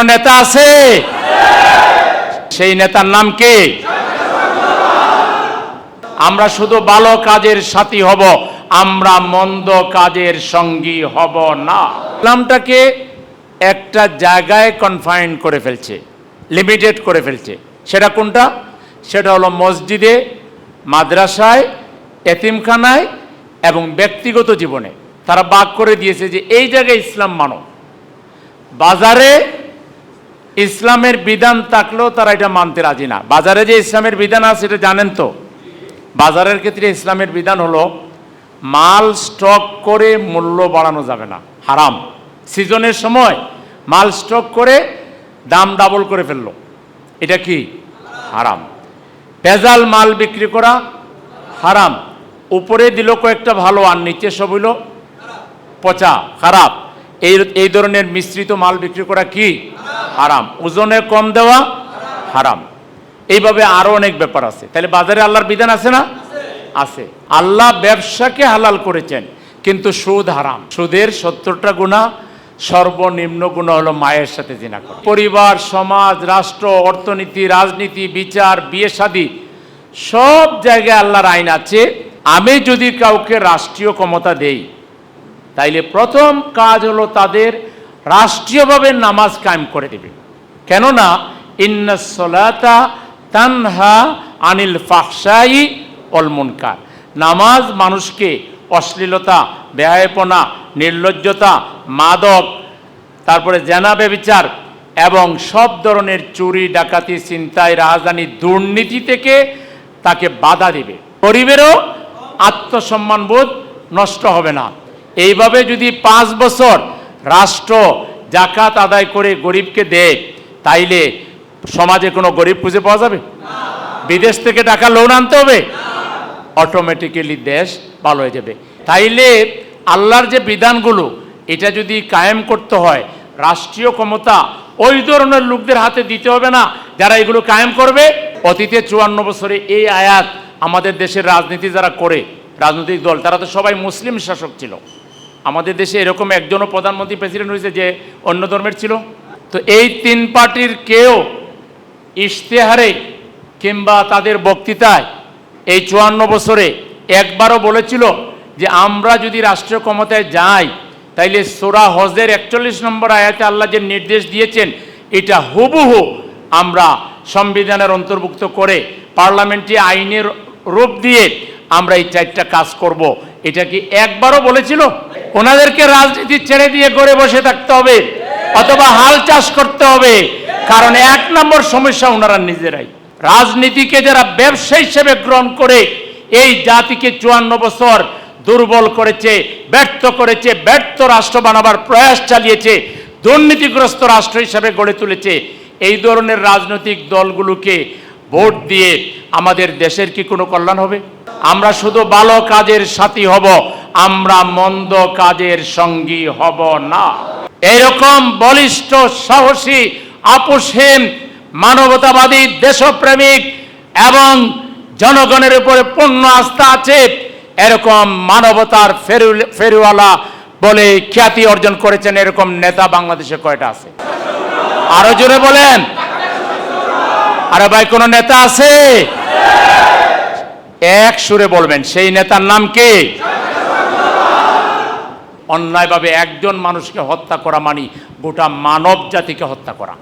কোনো নেতা আছে? সেই নেতার নাম কি? আমরা শুধু ভালো কাজের সাথী হব, আমরা মন্দ কাজের সঙ্গী হব না। ইসলামটাকে একটা জায়গায় কনফাইন করে ফেলছে লিমিটেড করে ফেলছে। সেটা কোনটা? সেটা হলো মসজিদে, মাদ্রাসায়, এতিমখানায় এবং ব্যক্তিগত জীবনে। তারা বাক করে দিয়েছে যে এই জায়গায় ইসলাম মানো। বাজারে ইসলামের বিধান থাকলেও তারা এটা মানতে রাজি না। বাজারে যে ইসলামের বিধান আছে, এটা জানেন তো? বাজারের ক্ষেত্রে ইসলামের বিধান হলো, মাল স্টক করে মূল্য বাড়ানো যাবে না। হারাম। সিজনের সময় মাল স্টক করে দাম ডাবল করে ফেলল। এটা কি? হারাম। ভেজাল মাল বিক্রি করা হারাম। উপরে দিল কয়েকটা ভালো, আর নিচে সব হইল পচা, খারাপ। এই এই ধরনের মিশ্রিত মাল বিক্রি করা কি? হারাম। ওজনে কম দেওয়া হারাম। এইভাবে আরও অনেক ব্যাপার আছে। তাহলে বাজারে আল্লাহর বিধান আছে না? আছে। আল্লাহ ব্যবসাকে হালাল করেছেন, কিন্তু সুদ হারাম। সুদের সত্তরটা গুণা, সর্বনিম্ন গুণা হলো মায়ের সাথে জিনা করা। পরিবার, সমাজ, রাষ্ট্র, অর্থনীতি, রাজনীতি, বিচার, বিয়ে, শাদী, সব জায়গায় আল্লাহর আইন আছে। আমি যদি কাউকে রাষ্ট্রীয় ক্ষমতা দেই, তাইলে প্রথম কাজ হলো তাদের রাষ্ট্রীয়ভাবে নামাজ কায়েম করে দেবে। কেননা ইন্নাসলাতা তানহা আনিল ফাহসাই অল মুনকার। নামাজ মানুষকে অশ্লীলতা ব্যয়পনা নির্লজ্জতা, মাদক, তারপরে জেনা বেবিচার এবং সব ধরনের চুরি, ডাকাতি চিন্তায় রাজধানী দুর্নীতি থেকে তাকে বাধা দিবে। গরিবেরও আত্মসম্মানবোধ নষ্ট হবে না। এইভাবে যদি পাঁচ বছর রাষ্ট্র জাকাত আদায় করে গরিবকে দেয়, তাইলে সমাজে কোনো গরিব খুঁজে পাওয়া যাবে? বিদেশ থেকে টাকা লোন আনতে হবে? অটোমেটিক্যালি দেশ ভালো হয়ে যাবে। তাইলে আল্লাহর যে বিধানগুলো, এটা যদি কায়েম করতে হয়, রাষ্ট্রীয় ক্ষমতা ওই ধরনের লোকদের হাতে দিতে হবে না, যারা এগুলো কায়েম করবে? অতীতে চুয়ান্ন বছরে এই আয়াত আমাদের দেশের রাজনীতি যারা করে, রাজনৈতিক দল, তারা তো সবাই মুসলিম শাসক ছিল। আমাদের দেশে এরকম একজনও প্রধানমন্ত্রী প্রেসিডেন্ট হয়েছে যে অন্য ধর্মের ছিল। তো এই তিন পার্টির কেউ ইশতেহারে কিংবা তাদের বক্তৃতায় এই চুয়ান্ন বছরে একবারও বলেছিল যে আমরা যদি রাষ্ট্রীয় ক্ষমতায় যাই, তাইলে সোরা হজের একচল্লিশ নম্বর আয়াতে আল্লাহ যে নির্দেশ দিয়েছেন, এটা হুবহু আমরা সংবিধানের অন্তর্ভুক্ত করে পার্লামেন্টে আইনের রূপ দিয়ে আমরা এই চারটা কাজ করব। এটা কি একবারও বলেছিল? ওনাদেরকে রাজনীতি ছেড়ে দিয়ে গড়ে বসে থাকতে হবে, অথবা হাল চাষ করতে হবে, কারণ এক নম্বর সমস্যা ওনারা নিজেরাই। রাজনীতিকে যারা ব্যবসা হিসেবে গ্রহণ করে, এই জাতিকে চুয়ান্ন বছর দুর্বল করেছে, ব্যর্থ করেছে, ব্যর্থ রাষ্ট্র বানাবার প্রয়াস চালিয়েছে, দুর্নীতিগ্রস্ত রাষ্ট্র হিসেবে গড়ে তুলেছে, এই ধরনের রাজনৈতিক দলগুলোকে ভোট দিয়ে আমাদের দেশের কি কোনো কল্যাণ হবে? আমরা শুধু ভালো কাজের সাথী হব আমরা মন্দ কাজের সঙ্গী হব না। এরকম বলিষ্ঠ, সাহসী, আপোষহীন, মানবতাবাদী, দেশপ্রেমিক এবং জনগণের উপরে পূর্ণ আস্থা আছে, এরকম মানবতার ফেরু- ফেরুওয়ালা বলে খ্যাতি অর্জন করেছেন এরকম নেতা বাংলাদেশে কয়টা আছে? আরও জোরে বলেন। আরে ভাই, কোন নেতা আছে? এক সুরে বলবেন, সেই নেতার নাম কি? অন্যায়ভাবে একজন মানুষকে হত্যা করা মানি গোটা মানব জাতিকে হত্যা করা।